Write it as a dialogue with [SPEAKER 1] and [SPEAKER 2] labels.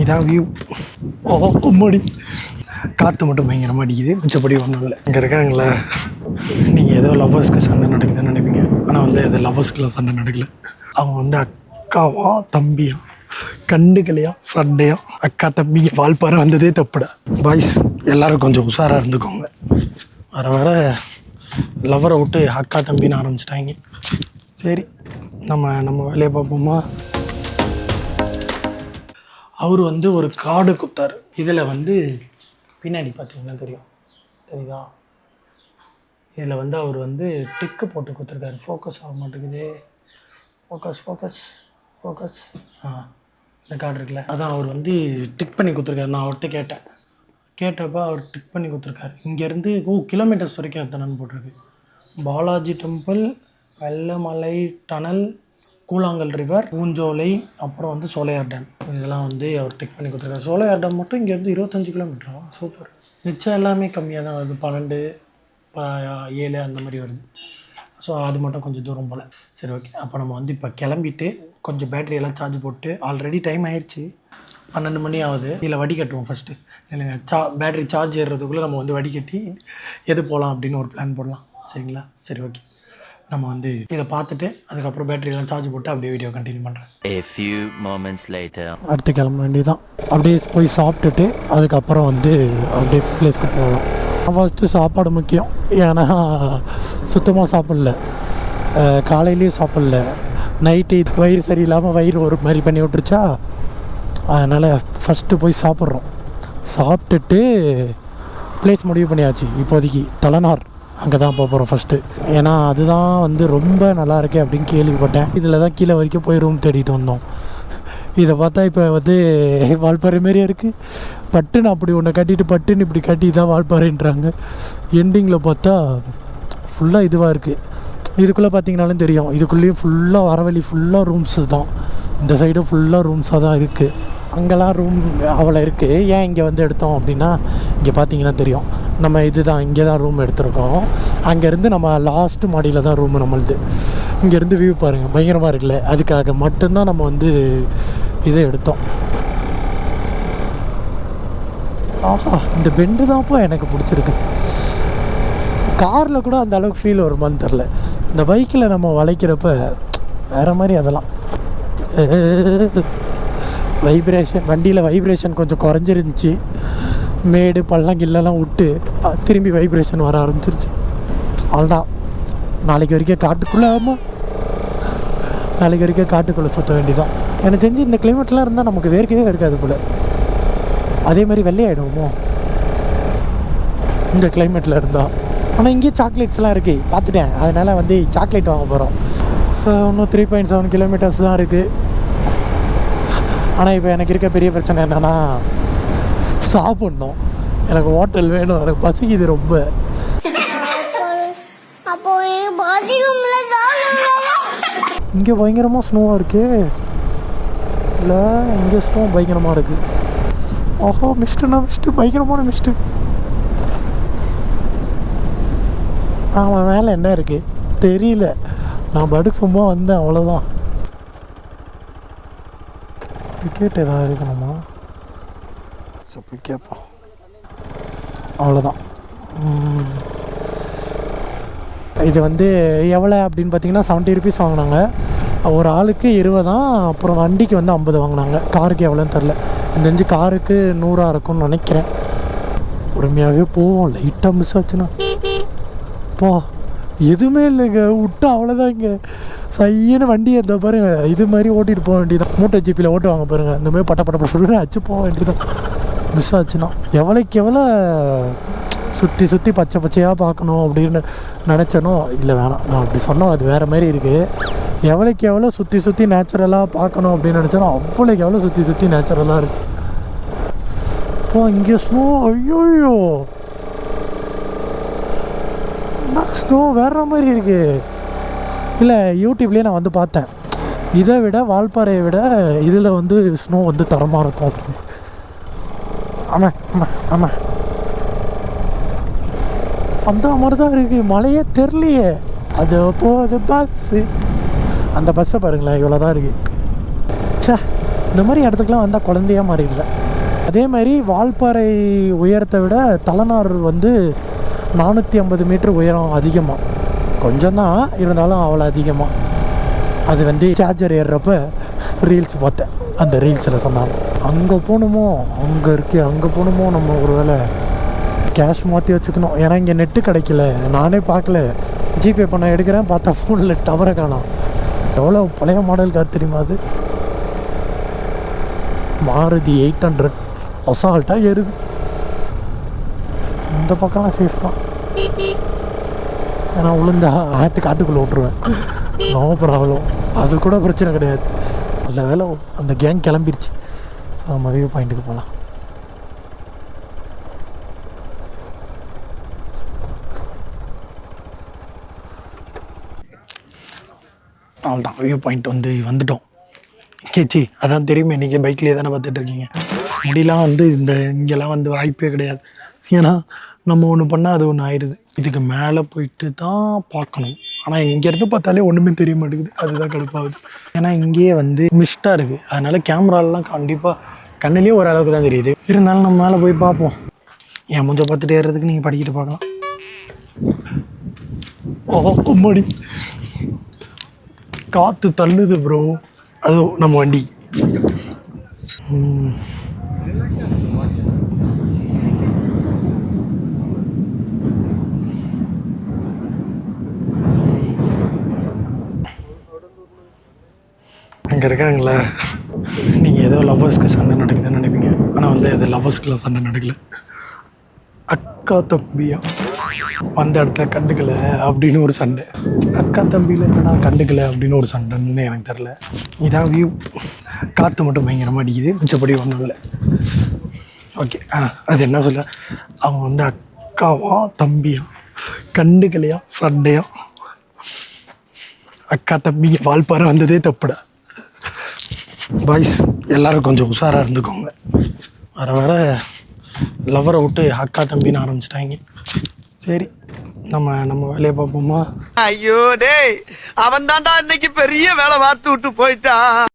[SPEAKER 1] இதான் வியூ ஓ உம்மடி காற்று மட்டும் பயங்கரமாக அடிக்குது. மிச்சப்படி ஒன்றும் இல்லை. இங்கே இருக்காங்களே. நீங்கள் ஏதோ லவ்வர்ஸ்க்கு சண்டை நடக்குதுன்னு நினைப்பீங்க. ஆனால் வந்து அது லவ்வர்ஸ்க்குலாம் சண்டை நடக்கல. அவங்க வந்து அக்காவா தம்பியா? கண்டுக்கலையா சண்டையா? அக்கா தம்பிங்க வால்பாறை வந்ததே தப்புடா. பாய்ஸ் எல்லோரும் கொஞ்சம் உஷாராக இருந்துக்கோங்க. வர வர லவ்வரை விட்டு அக்கா தம்பின்னு ஆரம்பிச்சிட்டாங்க. சரி நம்ம நம்ம வேலையை பார்ப்போமா? அவர் வந்து ஒரு கார்டு கொடுத்தாரு. இதில் வந்து பின்னாடி பார்த்தீங்கன்னா தெரியும். தெரியுதா? இதில் வந்து அவர் வந்து டிக்கு போட்டு கொடுத்துருக்காரு. ஃபோக்கஸ் ஆக மாட்டேங்குது. ஃபோக்கஸ் ஃபோக்கஸ் ஃபோக்கஸ் ஆ இந்த கார்டு இருக்குல்ல. அதான் அவர் வந்து டிக் பண்ணி கொடுத்துருக்காரு. நான் அவர்கிட்ட கேட்டேன். கேட்டப்போ அவர் டிக் பண்ணி கொடுத்துருக்காரு. இங்கேருந்து ஓ கிலோமீட்டர்ஸ் வரைக்கும் எத்தனைன்னு போட்டிருக்கு. Balaji temple Vellamalai tunnel Koozhangal river Poonjolai அப்புறம் வந்து சோலையார் டேம். இதெல்லாம் வந்து அவர் டிக் பண்ணி கொடுத்துருக்காரு. சோலையார் டேம் மட்டும் இங்கேருந்து இருபத்தஞ்சு கிலோமீட்டரா? சூப்பர். மிச்சம் எல்லாமே கம்மியாக தான் வருது. பன்னெண்டு ஏழு அந்த மாதிரி வருது. ஸோ அது மட்டும் கொஞ்சம் தூரம் போல். சரி ஓகே அப்போ நம்ம வந்து இப்போ கிளம்பிட்டு கொஞ்சம் பேட்டரி எல்லாம் சார்ஜ் போட்டு ஆல்ரெடி டைம் ஆயிடுச்சு பன்னெண்டு மணி ஆகுது. இதில் வடிகட்டுவோம் ஃபஸ்ட்டு இல்லைங்க சா பேட்டரி சார்ஜ் ஏறுறதுக்குள்ளே நம்ம வந்து வடிகட்டி எது போகலாம் அப்படின்னு ஒரு பிளான் போடலாம். சரிங்களா? சரி ஓகே நம்ம வந்து இதை பார்த்துட்டு அதுக்கப்புறம் பேட்டரி எல்லாம் சார்ஜ் போட்டு அப்படியே வீடியோ கண்டினியூ பண்ணுறேன்
[SPEAKER 2] A few moments later.
[SPEAKER 1] அடுத்து கிளம்ப வேண்டியதான் அப்படியே போய் சாப்பிட்டுட்டு அதுக்கப்புறம் வந்து அப்படியே பிளேஸ்க்கு போகலாம். ஃபஸ்ட்டு சாப்பாடு முக்கியம். ஏன்னா சுத்தமாக சாப்பிடல. காலையிலேயும் சாப்பிடல. நைட்டு வயிறு சரியில்லாமல் வயிறு ஒரு மாதிரி பண்ணி விட்டுருச்சா? அதனால் ஃபஸ்ட்டு போய் சாப்பிட்றோம். சாப்பிட்டுட்டு ப்ளேஸ் முடிவு பண்ணியாச்சு இப்போதைக்கு. தலைநார் அங்கே தான் போக போகிறோம் ஃபஸ்ட்டு ஏன்னா அதுதான் வந்து ரொம்ப நல்லா இருக்கே அப்படின்னு கேள்விப்பட்டேன். இதில் தான் கீழே வரைக்கும் போய் ரூம் தேடிட்டு வந்தோம். இதை பார்த்தா இப்போ வந்து வால்பாறை மாரியே இருக்குது பட்டுன்னு அப்படி ஒன்று கட்டிட்டு பட்டுன்னு இப்படி கட்டி தான் வால்பாறைன்றாங்க எண்டிங்கில் பார்த்தா ஃபுல்லாக இதுவாக இருக்குது இதுக்குள்ளே பார்த்தீங்கனாலும் தெரியும். இதுக்குள்ளேயும் ஃபுல்லாக வரவழி ஃபுல்லாக ரூம்ஸு தான். இந்த சைடு ஃபுல்லாக ரூம்ஸாக தான் இருக்குது அங்கெல்லாம் ரூம் அவ்வளோ இருக்குது ஏன் இங்கே வந்து எடுத்தோம் அப்படின்னா இங்கே பார்த்தீங்கன்னா தெரியும். நம்ம இதுதான் இங்கே தான் ரூம் எடுத்திருக்கோம். அங்கேருந்து நம்ம லாஸ்ட்டு மாடியில் தான் ரூம் நம்மளுது. இங்கேருந்து வியூ பாருங்கள் பயங்கரமாக இருக்குல்ல. அதுக்காக மட்டும்தான் நம்ம வந்து இதை எடுத்தோம். ஆஹா இந்த பெண்டு தான்ப்பா எனக்கு பிடிச்சிருக்கு. காரில் கூட அந்த அளவுக்கு ஃபீல் வருமான்னு தெரில இந்த பைக்கில் நம்ம வளைக்கிறப்ப வேறு மாதிரி அதெல்லாம். வைப்ரேஷன் வண்டியில் வைப்ரேஷன் கொஞ்சம் குறைஞ்சிருந்துச்சி. மேடு பள்ளம் கில்லெல்லாம் விட்டு திரும்பி வைப்ரேஷன் வர ஆரம்பிச்சிருச்சு. அவ்வளோதான் நாளைக்கு வரைக்கும் காட்டுக்குள்ளே ஆமாம் நாளைக்கு வரைக்கும் காட்டுக்குள்ளே சுற்ற வேண்டியதான் எனக்கு தெரிஞ்சு இந்த கிளைமேட்லாம் இருந்தால் நமக்கு வேர்க்கவே இருக்காது போல். அதே மாதிரி வெள்ளையாயிடுவோமோ? இந்த கிளைமேட்டில் இருந்தால் ஆனால் இங்கேயே சாக்லேட்ஸ்லாம் இருக்குது பார்த்துட்டேன். அதனால் வந்து சாக்லேட் வாங்க போகிறோம் இன்னும் த்ரீ பாயிண்ட் செவன் கிலோமீட்டர்ஸ் தான் இருக்குது ஆனால் இப்போ எனக்கு இருக்க பெரிய பிரச்சனை என்னென்னா சாப்பிட்ணும். எனக்கு ஹோட்டல் வேணும். எனக்கு பசிக்குது ரொம்ப. இங்கே பயங்கரமாக ஸ்னோவாக இருக்கு. இல்லை இங்கே ஸ்னோ பயங்கரமாக இருக்குது ஓஹோ மிஸ்ட்டுனா மிஸ்ட்டு பயங்கரமான மிஸ்ட்டு ஆமாம் மேலே என்ன இருக்குது தெரியல. நான் படுக்கு சும்மா வந்தேன் அவ்வளோதான் டிக்கெட் ஏதாவது இருக்கணுமா? ஸோ போய் கேட்போம் அவ்வளோதான் இது வந்து எவ்வளோ அப்படின்னு பார்த்தீங்கன்னா செவன்ட்டி ருபீஸ் வாங்கினாங்க ஒரு ஆளுக்கு இருபதாம் அப்புறம் வண்டிக்கு வந்து ஐம்பது வாங்கினாங்க காருக்கு எவ்வளோன்னு தெரில இந்த அஞ்சு காருக்கு நூறாக இருக்கும்னு நினைக்கிறேன் பொறுமையாகவே போவோம் லைட்டாக மிஸ் ஆச்சுன்னா போ எதுவுமே இல்லைங்க விட்டால் அவ்வளோதான் இங்கே சையன்னு வண்டி இருந்த பாருங்க இது மாதிரி ஓட்டிட்டு போக வேண்டியதான் மூட்டை ஜிப்பியில் ஓட்டுவாங்க பாருங்க இந்த மாதிரி பட்ட பட்ட பட்டு அச்சு போக வேண்டியதான் மிஸ் ஆச்சுன்னா எவ்வளோக்கு எவ்வளோ சுற்றி சுற்றி பச்சை பச்சையாக பார்க்கணும் அப்படின்னு நினச்சனோ இல்லை வேணாம் நான் அப்படி சொன்னோம் அது வேறு மாதிரி இருக்குது எவ்வளோக்கு எவ்வளோ சுற்றி சுற்றி நேச்சுரலாக பார்க்கணும் அப்படின்னு நினச்சனோ அவ்வளோக்கு எவ்வளோ சுற்றி சுற்றி நேச்சுரலாக இருக்குது இப்போ இங்கே ஸ்னோ ஐயோயோ! ஸ்னோ வேற மாதிரி இருக்கு? இல்லை யூடியூப்லேயே நான் வந்து பார்த்தேன். இதை விட வால்பாறையை விட இதில் வந்து ஸ்னோ வந்து தரமாக இருக்கும் அப்படின்னு. ஆமாம் ஆமாம் ஆமாம் அந்த மாதிரி தான் இருக்கு மழையே தெரிலையே அது போகுது பஸ்ஸு அந்த பஸ்ஸை பாருங்களேன் இவ்வளோ தான் இருக்கு. ச்சே இந்த மாதிரி இடத்துக்குலாம் வந்தால் குழந்தையா மாறிடல அதே மாதிரி வால்பாறை உயரத்தை விட தலைநார் வந்து நானூற்றி ஐம்பது மீட்டர் உயரம் அதிகமாக கொஞ்சம் தான் இருந்தாலும் அவ்வளோ அதிகமாக அது வந்து சார்ஜர் ஏறுறப்ப ரீல்ஸ் பார்த்தேன். அந்த ரீல்ஸில் சொன்னாங்க அங்கே போகணுமோ? அங்கே இருக்கே அங்கே போகணுமோ? நம்ம ஒரு வேளை கேஷ் மாற்றி வச்சுக்கணும். ஏன்னா இங்கே நெட்டு கிடைக்கல. நானே பார்க்கல. ஜிபே பண்ண எடுக்கிறேன் பார்த்தா ஃபோனில் டவரை காணும். எவ்வளோ பழைய மாடல் கார் தெரியுமா அது? Maruti eight hundred. அசால்ட்டாக ஏறுது. இந்த பக்கம்லாம் சேஃப் தான். ஏன்னா உளுந்தா ஆயத்து காட்டுக்குள்ளே விட்ருவேன் நோ ப்ராப்ளம் அது கூட பிரச்சனை கிடையாது. நல்ல வேலை அந்த கேங் கிளம்பிருச்சு. ஸோ நம்ம வியூ பாயிண்ட்டுக்கு போகலாம் அவ்வளோதான் வியூ பாயிண்ட் வந்து வந்துட்டோம். கேச்சி அதான் தெரியுமே நீங்கள் பைக்லேயே தானே பார்த்துட்டு இருக்கீங்க. வந்து இந்த இங்கெல்லாம் வந்து வாய்ப்பே கிடையாது. ஏன்னா நம்ம ஒன்று பண்ணால் அது ஒன்று ஆயிடுது. இதுக்கு மேலே போயிட்டு தான் பார்க்கணும். ஆனால் இங்கேருந்து பார்த்தாலே ஒன்றுமே தெரிய மாட்டேங்குது. அதுதான் கடுப்பாகுது. ஏன்னா இங்கேயே வந்து மிஸ்டாக இருக்குது அதனால் கேமராலலாம் கண்டிப்பாக கண்ணுலேயே ஓரளவுக்கு தான் தெரியுது. இருந்தாலும் நம்ம மேலே போய் பார்ப்போம். என் முஞ்ச பார்த்துட்டு ஏறுறதுக்கு நீங்கள் படிக்கிட்டு பார்க்கலாம். ஓ கும்மாடி. காற்று தள்ளுது ப்ரோ அது நம்ம வண்டி. அங்கே இருக்காங்களா? நீங்கள் ஏதோ லவ்வர்ஸ்க்கு சண்டை நடக்குதுன்னு நினைப்பீங்க. ஆனால் வந்து அது லவ்வர்ஸ்க்குலாம் சண்டை நடக்கல. அக்கா தம்பியா? வந்த இடத்துல கண்டுக்கல அப்படின்னு ஒரு சண்டை. அக்கா தம்பியில் என்னடா கண்டுக்கல அப்படின்னு ஒரு சண்டைன்னு எனக்கு தெரில இதான் வியூ காற்று மட்டும் பயங்கரமாக அடிக்குது. மிச்சப்படி ஒன்றும் இல்லை. ஓகே ஆ அது என்ன சொல்ல அவங்க வந்து அக்காவா தம்பியா? கண்டுக்கலையா? சண்டையா? அக்கா தம்பி வால்பாறை வந்ததே தப்புடா. பாய்ஸ் எல்லோரும் கொஞ்சம் உஷாராக இருந்துக்கோங்க. வர வர லவரை விட்டு அக்கா தம்பின்னு ஆரம்பிச்சிட்டாங்க. சரி நம்ம நம்ம வேலையை பார்ப்போமா?
[SPEAKER 3] ஐயோ டேய் அவன் தான்டா இன்னைக்கு பெரிய வேலை பார்த்து விட்டு போயிட்டான்